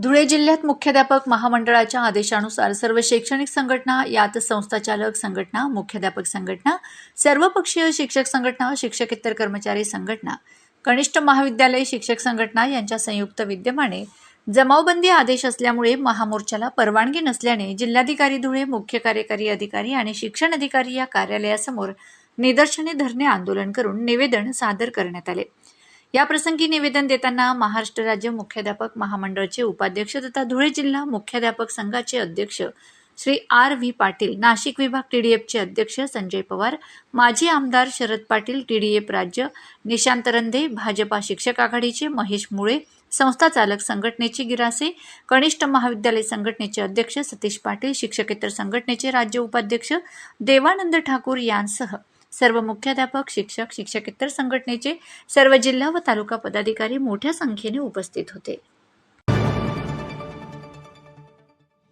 धुळे जिल्ह्यात मुख्याध्यापक महामंडळाच्या आदेशानुसार सर्व शैक्षणिक संघटना यात संस्थाचालक संघटना मुख्याध्यापक संघटना सर्वपक्षीय शिक्षक संघटना शिक्षकेतर कर्मचारी संघटना कनिष्ठ महाविद्यालय शिक्षक संघटना यांच्या संयुक्त विद्यमाने जमावबंदी आदेश असल्यामुळे महामोर्चाला परवानगी नसल्याने जिल्हाधिकारी धुळे मुख्य कार्यकारी अधिकारी आणि शिक्षण अधिकारी या कार्यालयासमोर निदर्शने धरणे आंदोलन करून निवेदन सादर करण्यात आले. या प्रसंगी निवेदन देताना महाराष्ट्र राज्य मुख्याध्यापक महामंडळाचे उपाध्यक्ष तथा धुळे जिल्हा मुख्याध्यापक संघाचे अध्यक्ष श्री आर व्ही पाटील नाशिक विभाग टीडीएफचे अध्यक्ष संजय पवार माजी आमदार शरद पाटील टीडीएफ राज्य निशांत रंधे भाजपा शिक्षक आघाडीचे महेश मुळे संस्था चालक संघटनेचे गिरासे कनिष्ठ महाविद्यालय संघटनेचे अध्यक्ष सतीश पाटील शिक्षकेतर संघटनेचे राज्य उपाध्यक्ष देवानंद ठाकूर यांसह सर्व मुख्याध्यापक शिक्षक शिक्षकेतर संघटनेचे सर्व जिल्हा व तालुका पदाधिकारी मोठ्या संख्येने उपस्थित होते.